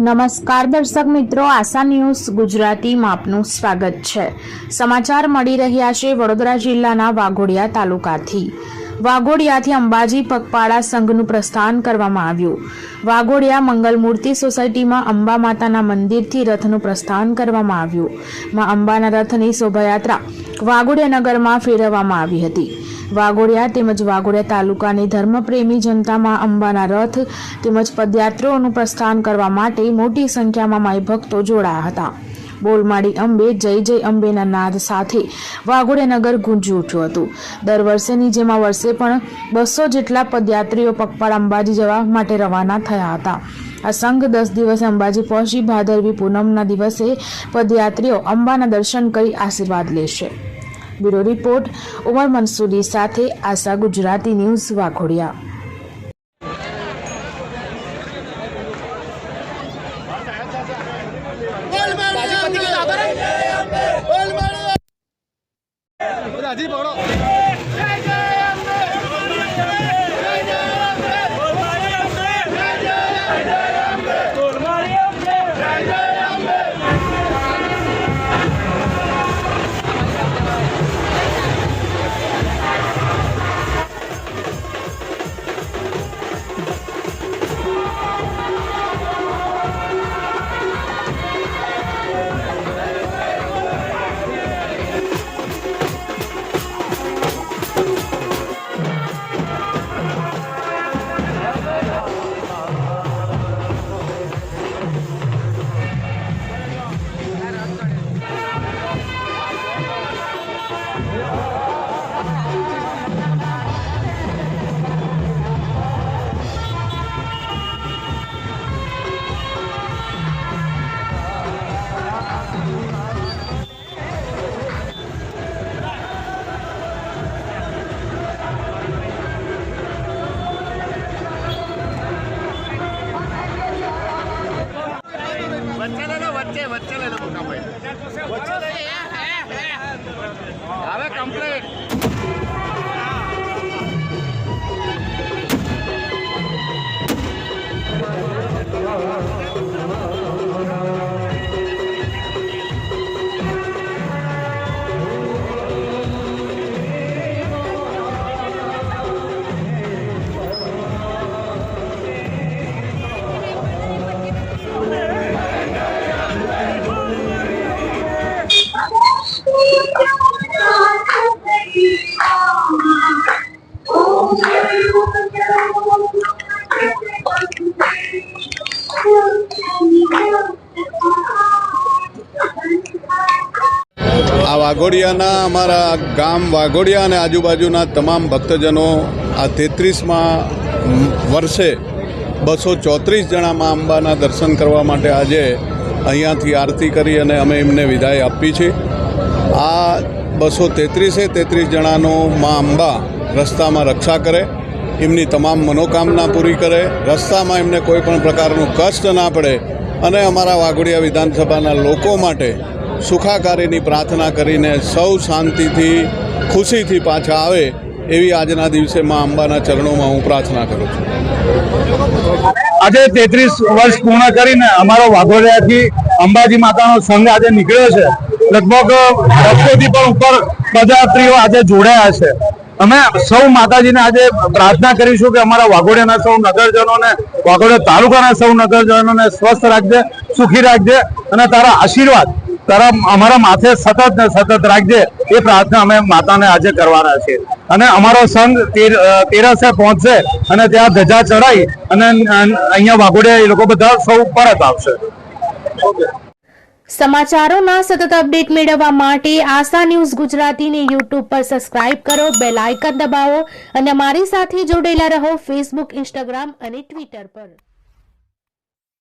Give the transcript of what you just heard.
નમસ્કાર દર્શક મિત્રો, આશા ન્યૂઝ ગુજરાતીમાં આપનું સ્વાગત છે. સમાચાર મળી રહ્યા છે વડોદરા જિલ્લાના વાઘોડિયા તાલુકાથી. વાઘોડિયાથી અંબાજી પગપાળા સંઘનું પ્રસ્થાન કરવામાં આવ્યું. વાઘોડિયા મંગલમૂર્તિ સોસાયટીમાં અંબા માતાના મંદિરથી રથનું પ્રસ્થાન કરવામાં આવ્યું. માં અંબાના રથની શોભાયાત્રા વાઘોડિયા નગરમાં ફેરવવામાં આવી હતી. વાઘોડિયા તેમજ વાઘોડિયા તાલુકાની ધર્મપ્રેમી જનતામાં અંબાના રથ તેમજ પદયાત્રીઓનું પ્રસ્થાન કરવા માટે મોટી સંખ્યામાં માઈ ભક્તો જોડાયા હતા. બોલમાડી અંબે જય જય અંબેના નાદ સાથે વાઘોડિયા નગર ગુંજી ઉઠ્યું હતું. દર વર્ષેની જેમ આ વર્ષે પણ બસો જેટલા પદયાત્રીઓ પગપાળ અંબાજી જવા માટે રવાના થયા હતા. આ સંઘ દસ દિવસે અંબાજી પહોંચી ભાદરવી પૂનમના દિવસે પદયાત્રીઓ અંબાના દર્શન કરી આશીર્વાદ લેશે. બ્યુરો રિપોર્ટ, ઉમર મંસૂરી સાથે આશા ગુજરાતી ન્યૂઝ વાઘોડિયા. રાજી પકડો. વચ્ચે લે વચ્ચે વચ્ચે લે મોટા ભાઈ હવે કમ્પ્લીટ વાઘોડિયાના અમારા ગામ વાઘોડિયા અને આજુબાજુના તમામ ભક્તજનો આ તેત્રીસમાં વર્ષે બસો ચોત્રીસ જણા મા અંબાના દર્શન કરવા માટે આજે અહીંયાથી આરતી કરી અને અમે એમને વિદાય આપી છે. આ બસો તેત્રીસે તેત્રીસ જણાનો મા અંબા રસ્તામાં રક્ષા કરે, એમની તમામ મનોકામના પૂરી કરે, રસ્તામાં એમને કોઈ પણ પ્રકારનું કષ્ટ ના પડે અને અમારા વાઘોડિયા વિધાનસભાના લોકો માટે સુખાકારીની પ્રાર્થના કરીને સૌ શાંતિથી, ખુશીથી પાછા આવે એવી આજના દિવસે મા અંબાના ચરણોમાં હું પ્રાર્થના કરું છું. આજે તેત્રીસ વર્ષ પૂર્ણ કરીને અમારો વાઘોડિયાથી અંબાજી માતાનો સંઘ આજે નીકળ્યો છે. લગભગ બસોથી પણ ઉપર પદયાત્રીઓ આજે જોડાયા છે. અમે સૌ માતાજીને આજે પ્રાર્થના કરીશું કે અમારા વાઘોડિયાના સૌ નગરજનોને, વાઘોડિયા તાલુકાના સૌ નગરજનોને સ્વસ્થ રાખજે, સુખી રાખજે અને તારા આશીર્વાદ તારા અમારા માથે સતત ને સતત રાખજે. એ પ્રાર્થના અમે માતાને આજે કરવાના છે અને અમારો સંઘ તેર તેરસે પહોંચશે અને ત્યાં ધજા ચડાઈ અને અહીંયા વાઘોડિયા એ લોકો બધા સૌ પરત આવશે. સમાચારોના સતત અપડેટ મેળવવા માટે આશા ન્યૂઝ ગુજરાતીને યુટ્યુબ પર સબસ્ક્રાઇબ કરો, બેલ આઇકન દબાવો અને અમારી સાથે જોડેલા રહો ફેસબુક, ઇન્સ્ટાગ્રામ અને ટ્વિટર પર.